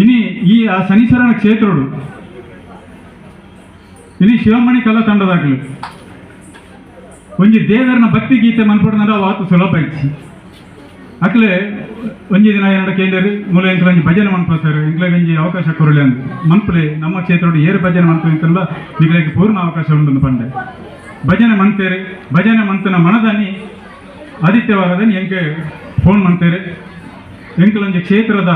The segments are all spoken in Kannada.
ಇನಿ ಈ ಆ ಶನೀಶ್ವರನ ಕ್ಷೇತ್ರಡು. ಇನಿ ಶಿವಮಣಿ ಕಲಾ ತಂಡದಾಗಲಿ. ಒಂಜಿ ದೇವರನ ಭಕ್ತಿ ಗೀತೆ ಮನ್ಪಡ್ದಂಡ ವಾತು ಸುಲಭ ಇಚ್ಚಿ. ಅಕ್ಲೆ, ಒಂಜಿ ದಿನ ಏನಡ ಕೇಂದ್ರ ಮೂಲ ಎಂಕ್ಲ ಒಂಜಿ ಭಜನೆ ಮನ್ಪಡ್ತಾರೆ ಎಂಕ್ಲ ಒಂಜಿ ಅವಕಾಶ ಕೊರಲೆ ಅಂತ ಮನ್ಪಲೆ ನಮ್ಮ ಕ್ಷೇತ್ರಡು ಏರು ಭಜನೆ ಮನ್ಪು ಅಂತಲ್ಲ ಪೂರ್ಣ ಅವಕಾಶ ಉಂಟು ಪಂಡೆ. ಭಜನೆ ಮನ್ತೇರೆ, ಭಜನೆ ಮಂತನ ಮನದಾನಿ ಆದಿತ್ಯವಾರದಲ್ಲಿ ಎಂಕೆ ಫೋನ್ ಮಾಡ್ತೇರೆ ಎಂಕ್ಲ ಒಂಜಿ ಕ್ಷೇತ್ರದ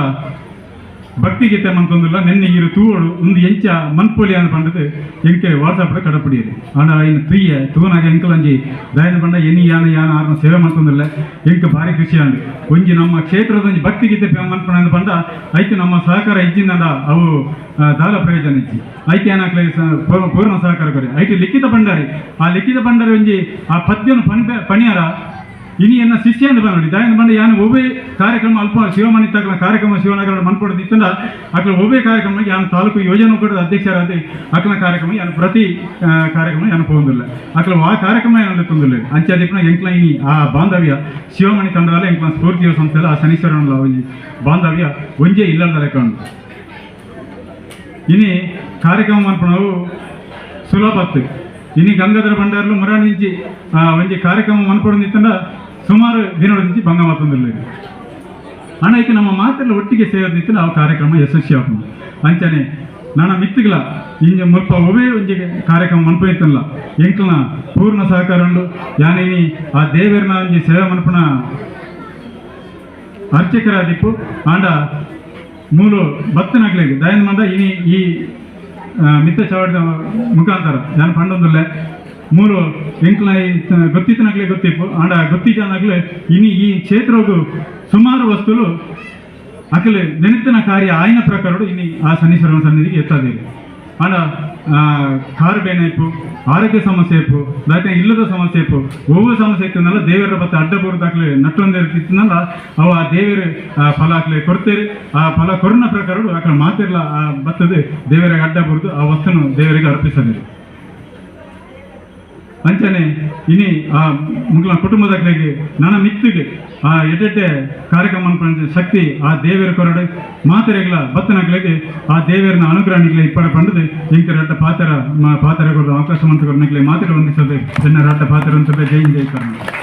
ಭಕ್ತಿ ಗೀತೆ ಮಂತೊಂದುಲ್ಲ ನೆನ್ನೆ ಇರು ತೂಳು ಒಂದು ಎಂಚ ಮನ್ಪೊಲಿ ಅನ್ನ ಪಂಡದು ಎಂಕೆ ವಾಟ್ಸಾಪ್ ಕಡಪಡಿಯರು. ಆಂಡ ಇನ್ನು ತ್ರೀಯ ತೂನಾಗ ಎಂಕಲೊಂಜಿ ದಾಯನ ಪಂಡ ಎನಿ, ಯಾನ ಯಾನ, ಆರ್ನ ಸೇವೆ ಮಾಡ್ತೊಂದಿಲ್ಲ எங்க ಭಾರಿ ಖುಷಿ ಆಂಡ್ ಒಂಜಿ ನಮ್ಮ ಕ್ಷೇತ್ರದ ಒಂಜಿ ಭಕ್ತಿ ಗೀತೆ ಮನ್ಪಣ ಪಂಡ ಐತೆ ನಮ್ಮ ಸಹಕಾರ ಇಜ್ಜಿಂದ ಅವು ದಾಲ ಪ್ರಯೋಜನ ಇಜ್ಜಿ. ಐತೆ ಏನಾಗ್ಲಿ ಪೂರ್ಣ ಸಹಕಾರ ಕೊರಿ ಐತೆ ಲಿಖಿತ ಭಂಡಾರಿ. ಆ ಲಿಖಿತ ಭಂಡಾರಿ ಒಂಜಿ, ಆ ಪದ್ಯನ ಪಣಿ ಪಣಿಯಾರ ಇನಿ ಎನ್ನ ಶಿಷ್ಯ ಅಂತ ನೋಡಿ. ದಾಯನ ಬಂದ ಯಾನು ಒಬ್ಬೇ ಕಾರ್ಯಕ್ರಮ ಅಲ್ಪ ಶಿವಮಣಿ ತಕ್ಕ ಕಾರ್ಯಕ್ರಮ ಶಿವನಗರ ಮನ್ಪಡದಿತ್ತಂದ ಅಕ್ಲ ಒಬ್ಬೇ ಕಾರ್ಯಕ್ರಮ ಯಾನು ತಾಲೂಕು ಯೋಜನಾ ಕೂಡ ಅಧ್ಯಕ್ಷರಾದ ಅಕ್ಲ ಕಾರ್ಯಕ್ರಮ ಯಾನು ಪ್ರತಿ ಕಾರ್ಯಕ್ರಮ ಯಾನು ಪೋಂದಿಲ್ಲ ಅಕ್ಲ ಆ ಕಾರ್ಯಕ್ರಮ ಯಾನು ತೊಂದಿಲ್ಲ ಅಂಚಾದಿಪ್ಪನ ಎಂಕ್ಲ ಆ ಬಾಂಧವ್ಯ ಶಿವಮಣಿ ತಂಡದಲ್ಲ ಎಂಕ್ಲ ಸ್ಫೂರ್ತಿಯ ಸಂಸ್ಥೆಲ್ಲ ಆ ಶನೀಶ್ವರನ ಬಾಂಧವ್ಯ ಒಂಜೇ ಇಲ್ಲದ ಕಾಣ ಇನಿ ಕಾರ್ಯಕ್ರಮ ಮನ್ಪಣವು ಇನಿ ಗಂಗಾಧರ ಭಂಡಾರ್ಲು ಮುರಾಣಿಂಚಿ ಆ, ಒಂಜಿ ಕಾರ್ಯಕ್ರಮ ಮನ್ಪಡೋದಿತ್ತಂದ ಸುಮಾರು ದಿನದಿಂದ ಭಂಗ ಮಾತೊಂದಿಲ್ಲ ಹಣ ಈಗ ನಮ್ಮ ಮಾತೆಲ್ಲ ಒಟ್ಟಿಗೆ ಸೇರಿದಿತ್ತು ಆ ಕಾರ್ಯಕ್ರಮ ಯಶಸ್ವಿ ಆಗ್ಬೋದು ಅಂಚನೆ ನನ್ನ ಮಿತ್ತುಗಳ ಇಂಜ ಮುಲ್ಪ ಒವೇ ಒಂಜಿ ಕಾರ್ಯಕ್ರಮ ಮನ್ಪೋಯ್ತಲ್ಲ ಎಂಕ್ಲನ ಪೂರ್ಣ ಸಹಕಾರ ಉಂಡು. ಯಾನೇನಿ ಆ ದೇವರನ ಒಂಜಿ ಸೇವೆ ಮನ್ಪನ ಅರ್ಚಕರಾದಿಪ್ಪು. ಆಂಡ ಮೂಲು ಭಕ್ತನಾಗ್ಲಿಗೆ ದಯನ್ ಇನಿ ಈ ಮಿತ್ತ ಚವಡದ ಮುಖಾಂತರ ನಾನು ಪಂಡೊಂದುಲ್ಲೆ ಮೂರು ಎಂಕ್ಲ ಗೊತ್ತಿತ್ತನಾಗ್ಲೇ ಗೊತ್ತಿಪ್ಪು ಆಂಡ ಗೊತ್ತಿದ್ದಾಗಲೇ ಇನಿ ಈ ಕ್ಷೇತ್ರವು ಸುಮಾರು ವಸ್ತುಲು ಅಕಲೆ ನೆನೆತನ ಕಾರ್ಯ ಆಯ್ನ ಪ್ರಕಾರ ಇನಿ ಆ ಶನೀಶ್ವರನ ಸನ್ನಿಧಿಗೆ ಎತ್ತದೇ ಆ, ಕಾರು ಬೇನೆ ಇಪ್ಪು ಆರೋಗ್ಯ ಸಮಸ್ಯೆ ಇಪ್ಪು ದಾಟ ಇಲ್ಲದ ಸಮಸ್ಯೆ ಇಪ್ಪು ಒವ್ವ ಸಮಸ್ಯೆ ಇತ್ತನಲ್ಲ ದೇವರ ಬತ್ತ ಅಡ್ಡ ಬರುದಾಗ್ಲೆ ನಟ್ಟೊಂದು ಇರ್ತಿತ್ತನಲ್ಲ ಅವು ಆ ದೇವರ ಫಲ ಹಾಕ್ಲಿ ಕೊಡ್ತೇವೆ. ಆ ಫಲ ಕೊರೋನಾ ಪ್ರಕಾರ ಆಕಡೆ ಮಾತಿರ್ಲ ಆ ಬತ್ತದೆ ದೇವರಿಗೆ ಅಡ್ಡ ಬರುದು ಆ ವಸ್ತುನು ದೇವರಿಗೆ ಅರ್ಪಿಸಬೇಕು ಅಂಚನೆ ಇನಿ ಆ ಮುಗ್ಲ ಕುಟುಂಬದಾಗ್ಲಿಗೆ ನನ್ನ ಮಿತ್ತಿಗೆ ಆ ಎಡ್ಡೆಡ್ಡೆ ಕಾರ್ಯಕ್ರಮ ಶಕ್ತಿ ಆ ದೇವರ ಕೊರಡೆ ಮಾತರೆಗಳ ಬತ್ತನಗ್ಲಿಗೆ ಆ ದೇವರನ ಅನುಗ್ರಹ ನಿಗ್ಲೆ ಇಪ್ಪಡ ಪಂಡದು ಇಂಕ ರಟ್ಟ ಪಾತ್ರ ಪಾತ್ರಗಳು ಅವಕಾಶ ಮಂತ್ರಗಳು ಮಾತ್ರ ಹೊಂದಿಸದೆ ಚೆನ್ನ ರಟ್ಟ ಪಾತ್ರ ಅಂತ ಜೈ ಜೈ ಕರ್ನಾಟಕ.